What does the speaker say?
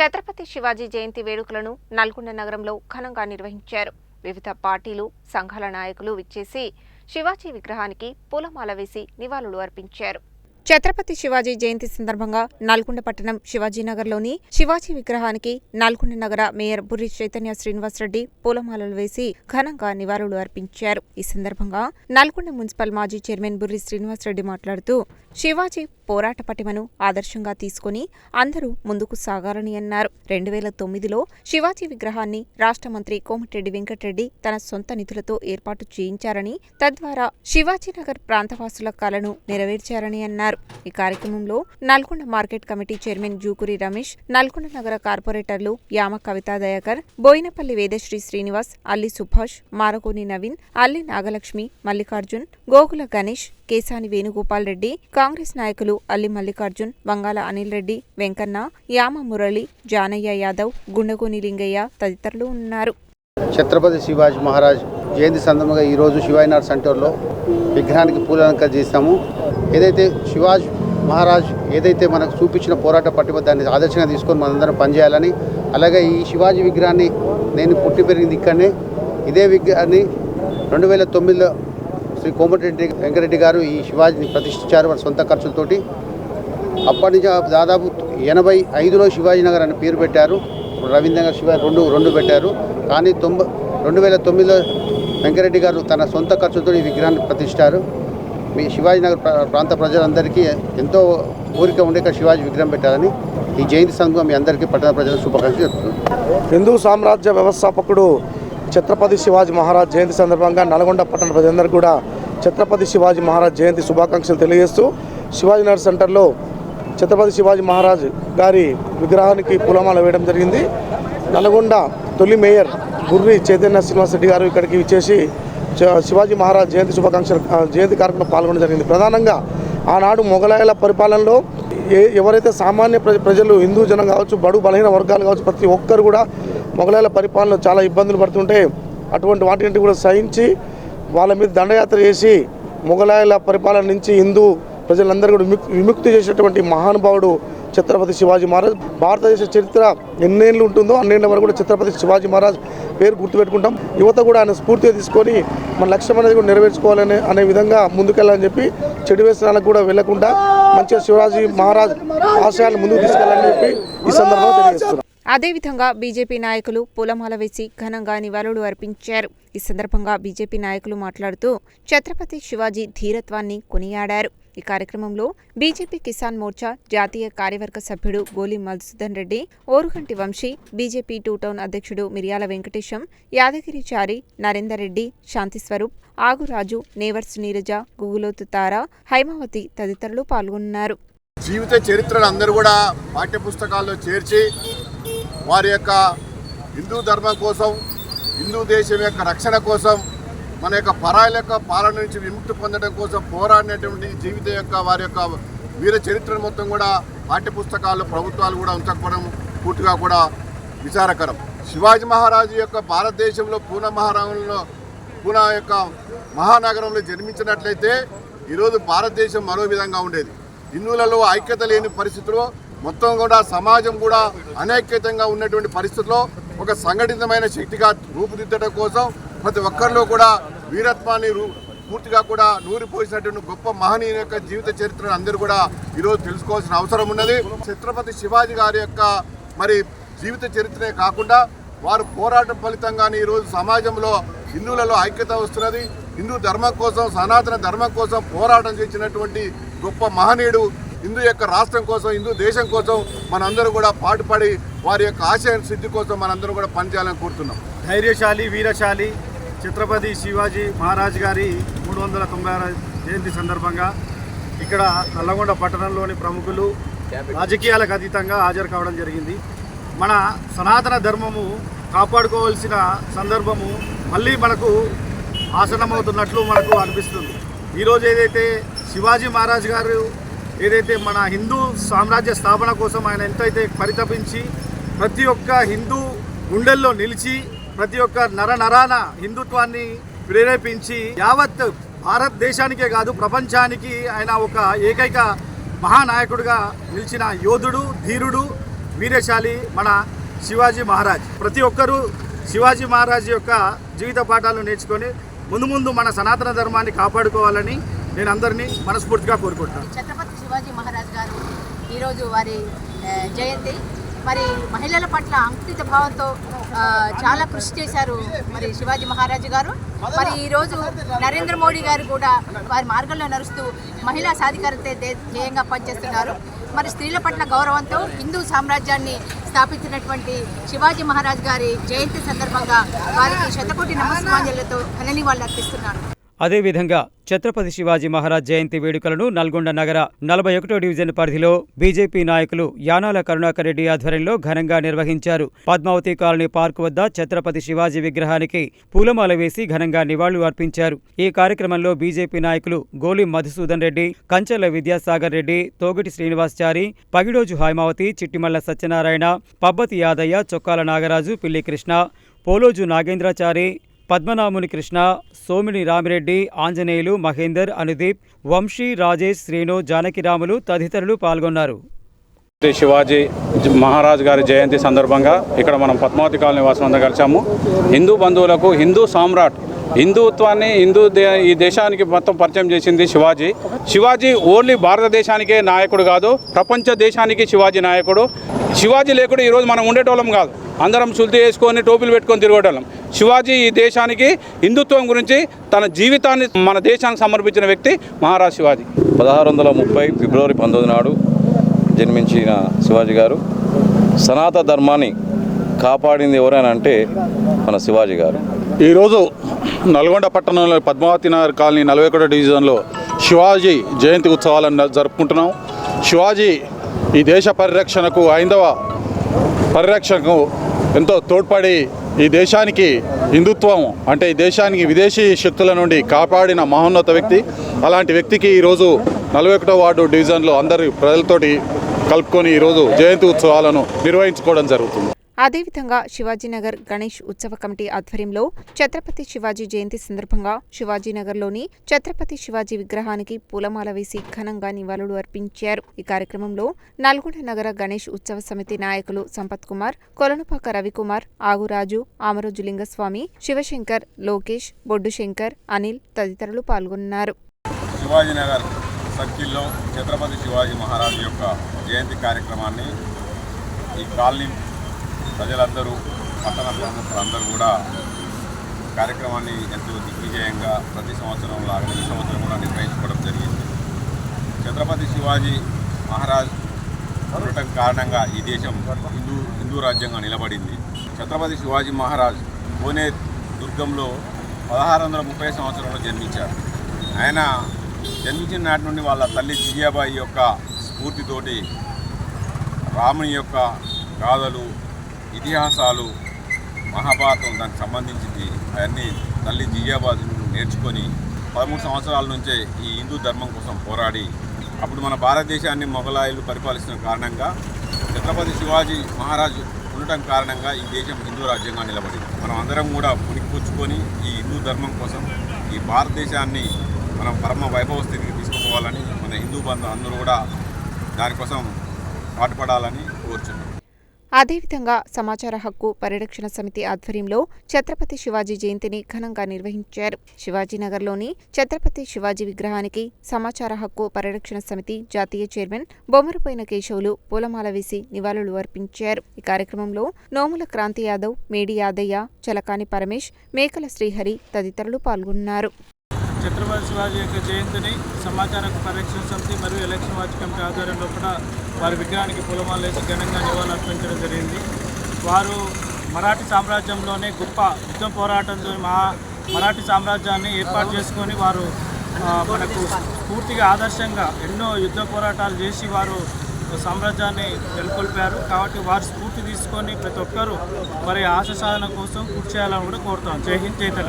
ఛత్రపతి శివాజీ జయంతి వేడుకలను నల్గొండ నగరంలో ఘనంగా నిర్వహించారు. వివిధ పార్టీలు సంఘాల నాయకులు విచ్చేసి శివాజీ విగ్రహానికి పూలమాల వేసి నివాళులు అర్పించారు. ఛత్రపతి శివాజీ జయంతి సందర్భంగా నల్గొండ పట్టణం శివాజీనగర్లోని శివాజీ విగ్రహానికి నల్గొండ నగర మేయర్ బుర్రి చైతన్య శ్రీనివాసరెడ్డి పూలమాలలు వేసి ఘనంగా నివాళులు అర్పించారు. ఈ సందర్భంగా నల్గొండ మున్సిపల్ మాజీ చైర్మన్ బుర్రి శ్రీనివాసరెడ్డి మాట్లాడుతూ శివాజీ పోరాట పటిమను ఆదర్శంగా తీసుకుని అందరూ ముందుకు సాగాలని అన్నారు. రెండు వేల తొమ్మిదిలో శివాజీ విగ్రహాన్ని రాష్ట్ర మంత్రి కోమటిరెడ్డి వెంకటరెడ్డి తన సొంత నిధులతో ఏర్పాటు చేయించారని తద్వారా శివాజీనగర్ ప్రాంతవాసుల కలను నెరవేర్చారని అన్నారు. ఈ కార్యక్రమంలో Nalgonda market committee chairman Jukuri Ramesh Nalgonda నగర కార్పొరేటర్లు యామ కవితా దయాకర్ బోయినపల్లి వేదశ్రీ శ్రీనివాస్ అల్లి సుభాష్ మారకోని నవీన్ అల్లి నాగలక్ష్మి మల్లికార్జున్ గోకుల గణేష్ కేశాని వేణుగోపాల్ రెడ్డి కాంగ్రెస్ నాయకులు అల్లి మల్లికార్జున్ వంగాల అనిల్ రెడ్డి వెంకన్న యామ మురళి జానయ్య యాదవ్ గుండెకోని లింగయ్య తదితరులు ఉన్నారు. ఛత్రపతి శివాజీ మహారాజ్ జయంతి సందర్భంగా ఈరోజు శివాజీనగర్ సెంటర్లో విగ్రహానికి పూలలంకరణ చేస్తాము ఏదైతే శివాజ్ మహారాజ్ ఏదైతే మనకు చూపించిన పోరాట పట్టిమ దాన్ని ఆదర్శంగా తీసుకొని మనందరం పనిచేయాలని అలాగే ఈ శివాజీ విగ్రహాన్ని నేను పుట్టి పెరిగింది ఇక్కడనే. ఇదే విగ్రహాన్ని రెండు వేల తొమ్మిదిలో శ్రీ కోమటిరెడ్డి వెంకరెడ్డి గారు ఈ శివాజీని ప్రతిష్ఠించారు వారి సొంత ఖర్చులతోటి. అప్పటి నుంచి దాదాపు ఎనభై ఐదులో శివాజీనగర్ అని పేరు పెట్టారు. రవీంద్రనగర్ శివ రెండు రెండు పెట్టారు. కానీ తొంభై రెండు వేల తొమ్మిదిలో వెంకరెడ్డి గారు తన సొంత ఖర్చుతో ఈ విగ్రహాన్ని ప్రతిష్ఠారు మీ శివాజీనగర్ ప్రాంత ప్రజలందరికీ ఎంతో కోరిక ఉండే శివాజీ విగ్రహం పెట్టాలని ఈ జయంతి సంఘం మీ అందరికీ పట్టణ ప్రజలకు శుభాకాంక్షలు చెప్తున్నాను. హిందూ సామ్రాజ్య వ్యవస్థాపకుడు ఛత్రపతి శివాజీ మహారాజ్ జయంతి సందర్భంగా నల్గొండ పట్టణ ప్రజలందరూ కూడా ఛత్రపతి శివాజీ మహారాజ్ జయంతి శుభాకాంక్షలు తెలియజేస్తూ శివాజీ నగర్ సెంటర్లో ఛత్రపతి శివాజీ మహారాజ్ గారి విగ్రహానికి పూలమాల వేయడం జరిగింది. నల్గొండ తొలి మేయర్ గుర్రి చైతన్య శ్రీనివాస్ రెడ్డి గారు ఇక్కడికి విచ్చేసి శివాజీ మహారాజ్ జయంతి శుభాకాంక్షలు జయంతి కార్యక్రమం పాల్గొనడం జరిగింది. ప్రధానంగా ఆనాడు మొఘలాయల పరిపాలనలో ఏ ఎవరైతే సామాన్య ప్రజ ప్రజలు హిందూ జనం కావచ్చు బడు బలహీన వర్గాలు కావచ్చు ప్రతి ఒక్కరు కూడా మొఘలాయల పరిపాలన చాలా ఇబ్బందులు పడుతుంటే అటువంటి వాటిని కూడా సహించి వాళ్ళ మీద దండయాత్ర చేసి మొఘలాయల పరిపాలన నుంచి హిందూ ప్రజలందరూ కూడా విముక్తి చేసేటువంటి మహానుభావుడు ఛత్రపతి శివాజీ మహారాజ్. భారతదేశ చరిత్ర ఎన్నేళ్ళు ఉంటుందో అన్నేళ్ళ వరకు కూడా ఛత్రపతి శివాజీ మహారాజ్ పేరు గుర్తుపెట్టుకుంటాం. యువత కూడా ఆయన స్ఫూర్తిగా తీసుకొని మన లక్ష్యం అనేది కూడా నెరవేర్చుకోవాలని అనే విధంగా ముందుకెళ్ళాలని చెప్పి చెడు వ్యసనాలకు కూడా వెళ్ళకుండా మంచిగా శివాజీ మహారాజ్ ఆశయాలను ముందుకు తీసుకెళ్ళాలని చెప్పి ఈ సందర్భంగా తెలియజేస్తున్నాం. అదేవిధంగా బీజేపీ నాయకులు పూలమాల వేసి ఘనంగా నివాళులు అర్పించారు. ఈ సందర్భంగా బీజేపీ నాయకులు మాట్లాడుతూ ఛత్రపతి శివాజీ ధీరత్వాన్ని కొనియాడారు. ఈ కార్యక్రమంలో బీజేపీ కిసాన్ మోర్చా జాతీయ కార్యవర్గ సభ్యుడు Goli Madhusudan Reddy Oruganti Vamshi BJP two town అధ్యక్షుడు మిర్యాల వెంకటేశం యాదగిరి చారి నరేందర్ రెడ్డి శాంతిస్వరూప్ ఆగురాజు నేవర్స్ నీరజ గుగులోతు తార హైమావతి తదితరులు పాల్గొన్నారు. జీవిత చరిత్రలు అందరూ కూడా పాఠ్యపుస్తకాల్లో చేర్చి వారి యొక్క హిందూ ధర్మం కోసం హిందూ దేశం యొక్క రక్షణ కోసం మన యొక్క పరాయిల యొక్క పాలన నుంచి విముక్తి పొందడం కోసం పోరాడినటువంటి జీవిత యొక్క వారి యొక్క వీర చరిత్రను మొత్తం కూడా పాఠ్యపుస్తకాల్లో ప్రభుత్వాలు కూడా ఉంచకపోవడం పూర్తిగా కూడా విచారకరం. శివాజీ మహారాజు యొక్క భారతదేశంలో పూనా మహారాజులో పూనా యొక్క మహానగరంలో జన్మించినట్లయితే ఈరోజు భారతదేశం మరో విధంగా ఉండేది. హిందువులలో ఐక్యత లేని పరిస్థితిలో మొత్తం కూడా సమాజం కూడా అనైక్యతంగా ఉన్నటువంటి పరిస్థితుల్లో ఒక సంఘటితమైన శక్తిగా రూపుదిద్దడం కోసం ప్రతి ఒక్కరిలో కూడా వీరత్వాన్ని రూ- పూర్తిగా కూడా నూరిపోసినటువంటి గొప్ప మహనీయుని యొక్క జీవిత చరిత్రను అందరూ కూడా ఈరోజు తెలుసుకోవాల్సిన అవసరం ఉన్నది. ఛత్రపతి శివాజీ గారి యొక్క మరి జీవిత చరిత్రనే కాకుండా వారు పోరాటం ఫలితంగానే ఈరోజు సమాజంలో హిందువులలో ఐక్యత వస్తున్నది. హిందూ ధర్మం కోసం సనాతన ధర్మం కోసం పోరాటం చేసినటువంటి గొప్ప మహనీయుడు హిందూ యొక్క రాష్ట్రం కోసం హిందూ దేశం కోసం మనందరూ కూడా పాటుపడి వారి యొక్క ఆశయ సిద్ధి కోసం మనందరం కూడా పనిచేయాలని కోరుతున్నాం. ధైర్యశాలి వీరశాలి ఛత్రపతి శివాజీ మహారాజ్ గారి మూడు వందల తొంభై ఆరు జయంతి సందర్భంగా ఇక్కడ నల్లగొండ పట్టణంలోని ప్రముఖులు రాజకీయాలకు అతీతంగా హాజరు కావడం జరిగింది. మన సనాతన ధర్మము కాపాడుకోవాల్సిన సందర్భము మళ్ళీ మనకు ఆసనమవుతున్నట్లు మనకు అనిపిస్తుంది. ఈరోజు ఏదైతే శివాజీ మహారాజ్ గారు ఏదైతే మన హిందూ సామ్రాజ్య స్థాపన కోసం ఆయన ఎంతైతే పరితపించి ప్రతి ఒక్క హిందూ గుండెల్లో నిలిచి ప్రతి ఒక్క నర నరాన హిందుత్వాన్ని ప్రేరేపించి యావత్ భారతదేశానికే కాదు ప్రపంచానికి ఆయన ఒక ఏకైక మహానాయకుడిగా నిలిచిన యోధుడు ధీరుడు వీరశాలి మన శివాజీ మహారాజ్. ప్రతి ఒక్కరూ శివాజీ మహారాజ్ యొక్క జీవిత పాఠాలు నేర్చుకొని ముందు ముందు మన సనాతన ధర్మాన్ని కాపాడుకోవాలని నేను అందరినీ మనస్ఫూర్తిగా కోరుకుంటున్నాను ఛత్రపతి శివాజీ మహారాజ్ గారు ఈరోజు వారి జయంతి. మరి మహిళల పట్ల అంకిత భావంతో చాలా కృషి చేశారు మరి శివాజీ మహారాజు గారు. మరి ఈరోజు నరేంద్ర మోడీ గారు కూడా వారి మార్గంలో నడుస్తూ మహిళా సాధికారత ధ్యేయంగా పనిచేస్తున్నారు. మరి స్త్రీల పట్ల గౌరవంతో హిందూ సామ్రాజ్యాన్ని స్థాపించినటువంటి శివాజీ మహారాజ్ గారి జయంతి సందర్భంగా వారికి శతకోటి నమస్కాంజలతో ఘన నివాళులు అర్పిస్తున్నాను. అదేవిధంగా ఛత్రపతి శివాజీ మహారాజ్ జయంతి వేడుకలను నల్గొండ నగర నలభై ఒకటో డివిజన్ పరిధిలో బీజేపీ నాయకులు యానాల కరుణాకర్ రెడ్డి ఆధ్వర్యంలో ఘనంగా నిర్వహించారు. పద్మావతి కాలనీ పార్క్ వద్ద ఛత్రపతి శివాజీ విగ్రహానికి పూలమాల వేసి ఘనంగా నివాళులు అర్పించారు. ఈ కార్యక్రమంలో బీజేపీ నాయకులు గోలి మధుసూదన్ రెడ్డి కంచెల విద్యాసాగర్ రెడ్డి తోగటి శ్రీనివాస్చారి పగిడోజు హైమావతి చిట్టిమల్ల సత్యనారాయణ పబ్బతి యాదయ్య చొక్కాల నాగరాజు పిల్లి కృష్ణ పోలోజు నాగేంద్రాచారి పద్మనాముని కృష్ణ సోమిని రామిరెడ్డి ఆంజనేయులు మహేందర్ అనుదీప్ వంశీ రాజేష్ శ్రీను జానకిరాములు తదితరులు పాల్గొన్నారు. శ్రీ శివాజీ మహారాజు మహారాజ్ గారి జయంతి సందర్భంగా ఇక్కడ మనం పద్మావతి కాలనీ వాసులందరూ కలిసాము హిందూ బంధువులకు హిందూ సామ్రాట్ హిందుత్వాన్ని హిందూ దే ఈ దేశానికి మొత్తం పరిచయం చేసింది శివాజీ. శివాజీ ఓన్లీ భారతదేశానికే నాయకుడు కాదు ప్రపంచ దేశానికి శివాజీ నాయకుడు. శివాజీ లేకుండా ఈరోజు మనం ఉండేటోళ్ళం కాదు. అందరం శుద్ధి వేసుకొని టోపీలు పెట్టుకొని తిరిగేటోళ్ళం శివాజీ ఈ దేశానికి హిందుత్వం గురించి తన జీవితాన్ని మన దేశానికి సమర్పించిన వ్యక్తి మహారాజ్ శివాజీ. పదహారు వందల ముప్పై ఫిబ్రవరి పంతొమ్మిది నాడు జన్మించిన శివాజీ గారు సనాతన ధర్మాన్ని కాపాడింది ఎవరైనా అంటే మన శివాజీ గారు. ఈరోజు నల్గొండ పట్టణంలో పద్మావతి నగర్ కాలనీ నలభై ఒకటో డివిజన్లో శివాజీ జయంతి ఉత్సవాలను జరుపుకుంటున్నాం. శివాజీ ఈ దేశ పరిరక్షణకు ఐందవ పరిరక్షణకు ఎంతో తోడ్పడి ఈ దేశానికి హిందుత్వం అంటే ఈ దేశానికి విదేశీ శక్తుల నుండి కాపాడిన మహోన్నత వ్యక్తి. అలాంటి వ్యక్తికి ఈరోజు నలభై ఒకటో వార్డు డివిజన్లో అందరి ప్రజలతోటి కలుపుకొని ఈరోజు జయంతి ఉత్సవాలను నిర్వహించుకోవడం జరుగుతుంది. అదేవిధంగా శివాజీనగర్ గణేష్ ఉత్సవ కమిటీ ఆధ్వర్యంలో ఛత్రపతి శివాజీ జయంతి సందర్భంగా శివాజీనగర్లోని ఛత్రపతి శివాజీ విగ్రహానికి పూలమాల వేసి ఘనంగా నివాళులు అర్పించారు. ఈ కార్యక్రమంలో నల్గొండ నగర గణేష్ ఉత్సవ సమితి నాయకులు సంపత్ కుమార్ కొలనుపాక రవికుమార్ ఆగురాజు ఆమరోజు లింగస్వామి శివశంకర్ లోకేష్ బొడ్డుశంకర్ అనిల్ తదితరులు పాల్గొన్నారు. శివాజీనగర్ సర్కిల్లో ఛత్రపతి శివాజీ మహారాజు యొక్క జయంతి కార్యక్రమాన్ని ఈ కాలనీ ప్రజలందరూ పట్టణ ప్రముఖులందరూ కూడా కార్యక్రమాన్ని ఎంతో దిగ్విజయంగా ప్రతి సంవత్సరం లాగా ఈ సంవత్సరం కూడా నిర్వహించుకోవడం జరిగింది. ఛత్రపతి శివాజీ మహారాజ్ ఉండటం కారణంగా ఈ దేశం హిందూ హిందూ రాజ్యంగా నిలబడింది. ఛత్రపతి శివాజీ మహారాజ్ పూణే దుర్గంలో పదహారు వందల ముప్పై సంవత్సరంలో జన్మించారు. ఆయన జన్మించిన నాటి నుండి వాళ్ళ తల్లి జియాబాయి యొక్క స్ఫూర్తితోటి రాముని యొక్క గాథలు ఇతిహాసాలు మహాభారతం దానికి సంబంధించింది. అవన్నీ తల్లి జియాబాద్ నేర్చుకొని పదమూడు సంవత్సరాల నుంచే ఈ హిందూ ధర్మం కోసం పోరాడి అప్పుడు మన భారతదేశాన్ని మొఘలాయులు పరిపాలిస్తున్న కారణంగా ఛత్రపతి శివాజీ మహారాజు ఉండటం కారణంగా ఈ దేశం హిందూ రాజ్యంగా నిలబడింది. మనం అందరం కూడా పుణికిపుచ్చుకొని ఈ హిందూ ధర్మం కోసం ఈ భారతదేశాన్ని మనం పరమ వైభవ స్థితికి తీసుకుపోవాలని మన హిందూ బంధు అందరూ కూడా దానికోసం పాటుపడాలని కోరుచున్నాం. అదేవిధంగా సమాచార హక్కు పరిరక్షణ సమితి ఆధ్వర్యంలో ఛత్రపతి శివాజీ జయంతిని ఘనంగా నిర్వహించారు. శివాజీనగర్లోని ఛత్రపతి శివాజీ విగ్రహానికి సమాచార హక్కు పరిరక్షణ సమితి జాతీయ చైర్మన్ బొమ్మరపోయిన కేశవులు పూలమాల వేసి నివాళులు అర్పించారు. ఈ కార్యక్రమంలో నోముల క్రాంతి యాదవ్ మేడి యాదయ్య చలకాని పరమేష్ మేకల శ్రీహరి తదితరులు పాల్గొన్నారు. ఛత్రపతి శివాజీ యొక్క జయంతిని సమాచార పరిరక్షణ సమితి మరియు ఎలక్షన్ వాచ్ కమిటీ ఆధ్వర్యంలో కూడా వారి విగ్రహానికి పూలమాల వేసి ఘనంగా నివాళులర్పించడం జరిగింది. వారు మరాఠీ సామ్రాజ్యంలోనే గొప్ప యుద్ధ పోరాటంతో మా మరాఠీ సామ్రాజ్యాన్ని ఏర్పాటు చేసుకొని వారు మనకు పూర్తిగా ఆదర్శంగా ఎన్నో యుద్ధ పోరాటాలు చేసి వారు సామ్రాజ్యాన్ని నెలకొల్పారు. కాబట్టి వారి స్ఫూర్తి తీసుకొని ప్రతి ఒక్కరూ మరి ఆశ సాధన కోసం కృషి చేయాలని కూడా కోరుతాం జై హింద్ జై తెలంగాణ.